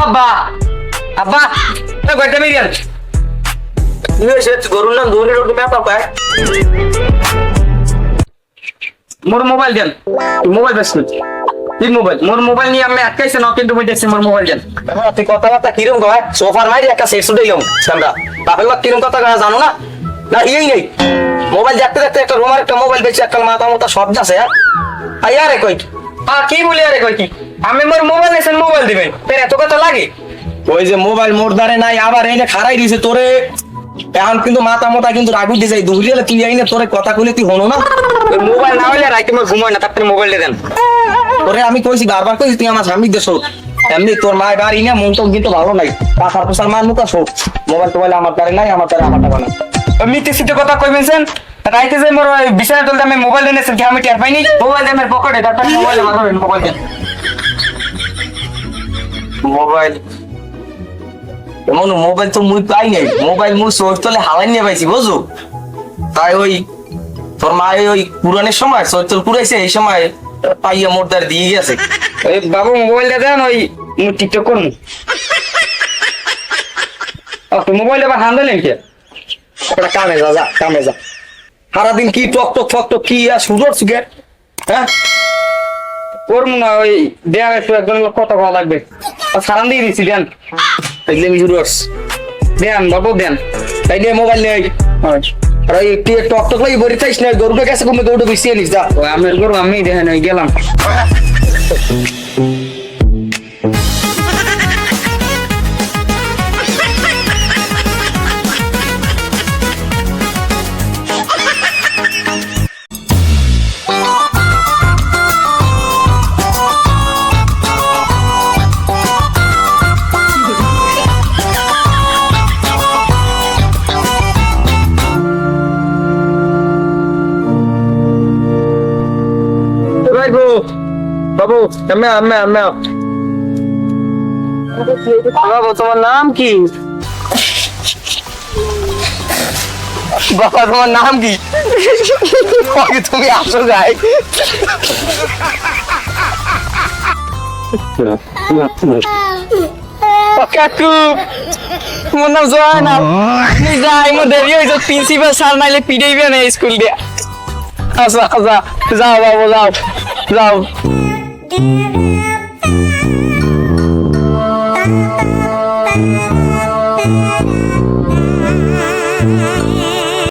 আব্বা! না গড়টা মেরিয়াল? গরুর নাম দৌড়ে রোড মেপা পায় মোর মোবাইল দেন। মোবাইল বেশ কি মোবাইল? মোর মোবাইল নিয়ে আমি আটকাইছে না কিন্তু দেখছি মোর মোবাইল দেন। এখন তুই কথাবার্তা কিরম কয়? সোফার মাইরি একটা সেট শুধু দিলাম আমরা বাপের লোক কিরম কথা জানো না? না ইয়েই নেই। মোবাইল দেখতে দেখতে একটা রুমার একটা মোবাইল বেশি একটা মাথা মাথা সব যাচ্ছে হ্যাঁ? আরে কই? কি বলি আরে কই কি? আমি মোর মোবাইল মোবাইল দিবেন। তোর এত কথা লাগে? ওই যে মোবাইল মোর দ্বারে নাই আবার খারাই দিছে তোরে। এখন কিন্তু মাথা মাথা কিন্তু রাগু দিছে দৌড়িয়ে তুই আইনে তোরে কথা কইলে তুই হনো না। মোবাইল না হলে রাইতে মোর ঘুমায় না তারপরে মোবাইল দেন। তোরে আমি কইছি বারবার কইছি তুই আমার স্বামী দেশ এমনি তোর মায়ের বাড়ি না মন তো কিন্তু ভালো নাই। পাখার পোসার মান মুখা মোবাইল টোবাইল আমার দ্বারে নাই আমার দ্বারে আমার টাকা নাই। মিতে সিটে কথা কইবেন রাইতে যে মোর বিছানা তুলতে আমি মোবাইল এনেছেন কি আমি টের পাইনি। মোবাইল দেন পকেটে তারপরে মোবাইল আমার মোবাইল মোবাইল এমন মোবাইল তো মুই পাই নাই। মোবাইল মুই সোর তলে হালাই নিয়ে পাইছি বুঝো তাই ওই তোর মা ওই পুরানের সময় সোর তোর পুরাইছে এই সময় পাইয়া মোর দ্বার দিয়ে গেছে। ওই বাবু মোবাইলটা দেন ওই টিকটক ওকে মোবাইল আবার হান দিলেন কে? ওটা কামে যা যা কামে যা। সারাদিন কি টক টক টক টক কি আর সুযোগ সুগে হ্যাঁ? করব না ওই দেয়া একটু একজন কথা বলা লাগবে। সারান দিয়ে দিচ্ছি দেন। তাইলে আমি শুরু করছি দেন বাবু দেন। তাইলে মোবাইল নেই। আর ওই টক টক লাগি বড়ি চাইস না গরুকে গেছে তুমি দৌড়ে বসিয়ে নিস যা। আমি করব আমি দেখেন ওই গেলাম। বাবু আমি আমি আমি বাবু তোমার নাম কি? বাবা, তোমার নাম কি? তুমি আসো যাই কাকু মোর নাম জয় না আপনি যাই মো স্কুল দিয়া। আচ্ছা আচ্ছা যাও, বাবু, যাও যাও। Thank you.